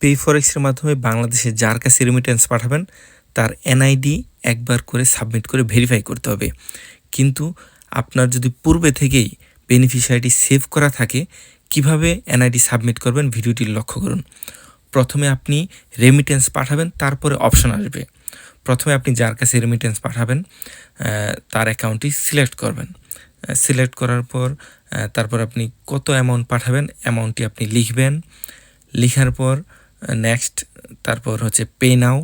Pay ফরেক্সের মাধ্যমে বাংলাদেশে যার কাছে রেমিটেন্স পাঠাবেন, তার এনআইডি একবার করে সাবমিট করে ভেরিফাই করতে হবে। কিন্তু আপনার যদি পূর্বে থেকেই বেনিফিশিয়ারিটি সেভ করা থাকে, কীভাবে এনআইডি সাবমিট করবেন ভিডিওটি লক্ষ্য করুন। প্রথমে আপনি রেমিটেন্স পাঠাবেন, তারপরে অপশন আসবে। প্রথমে আপনি যার কাছে রেমিটেন্স পাঠাবেন তার অ্যাকাউন্টটি সিলেক্ট করবেন। সিলেক্ট করার পর তারপর আপনি কত অ্যামাউন্ট পাঠাবেন অ্যামাউন্টটি আপনি লিখবেন। লিখার পর নেক্সট তারপর হচ্ছে পে নাও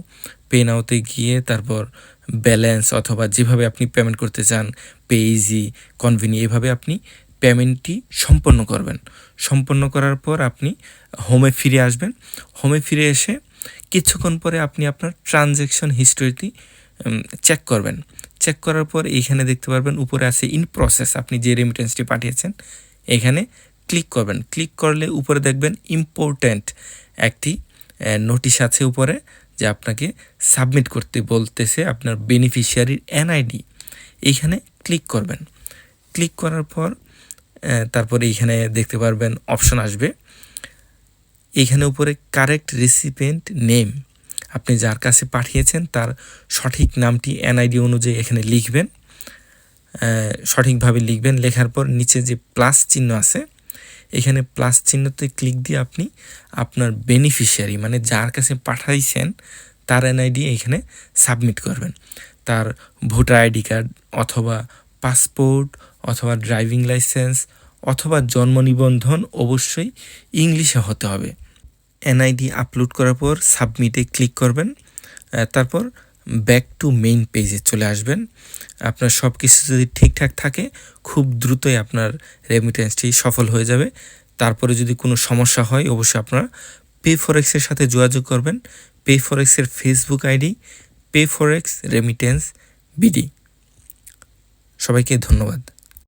পে নাওতে গিয়ে তারপর ব্যালেন্স অথবা যেভাবে আপনি পেমেন্ট করতে চান পে ইজি কনভিনি এভাবে আপনি পেমেন্টটি সম্পন্ন করবেন। সম্পন্ন করার পর আপনি হোমে ফিরে আসবেন। হোমে ফিরে এসে কিছুক্ষণ পরে আপনি আপনার ট্রানজ্যাকশন হিস্টোরিটি চেক করবেন। চেক করার পর এইখানে দেখতে পারবেন, উপরে আছে ইন প্রসেস আপনি যে রেমিটেন্সটি পাঠিয়েছেন, এখানে ক্লিক করবেন। ক্লিক করলে উপরে দেখবেন ইম্পর্ট্যান্ট একটি নোটিশ আছে উপরে যে আপনাকে সাবমিট করতে বলতেছে আপনার বেনিফিশিয়ারির এনআইডি এইখানে ক্লিক করবেন। ক্লিক করার পর তারপরে এইখানে দেখতে পারবেন অপশন আসবে। এইখানে উপরে কারেক্ট রেসিপিয়েন্ট নেম আপনি যার কাছে পাঠিয়েছেন তার সঠিক নামটি এনআইডি অনুযায়ী এখানে লিখবেন। সঠিকভাবে লিখবেন। লেখার পর নিচে যে প্লাস চিহ্ন আছে এখানে প্লাস চিহ্নতে ক্লিক দিয়ে আপনি আপনার বেনিফিশিয়ারি মানে যার কাছে পাঠাইছেন, তার এনআইডি এখানে সাবমিট করবেন। তার ভোটার আইডি কার্ড অথবা পাসপোর্ট অথবা ড্রাইভিং লাইসেন্স অথবা জন্ম নিবন্ধন অবশ্যই ইংলিশে হতে হবে। এনআইডি আপলোড করার পর সাবমিটে ক্লিক করবেন। তারপর ব্যাক টু মেইন পেজে চলে আসবেন। আপনার সব কিছু যদি ঠিকঠাক থাকে, খুব দ্রুতই আপনার রেমিটেন্সটি সফল হয়ে যাবে। তারপরে যদি কোনো সমস্যা হয়, অবশ্যই আপনারা পে ফরেক্সের সাথে যোগাযোগ করবেন। Pay ফরেক্সের Facebook ID pay forex remittance BD সবাইকে ধন্যবাদ।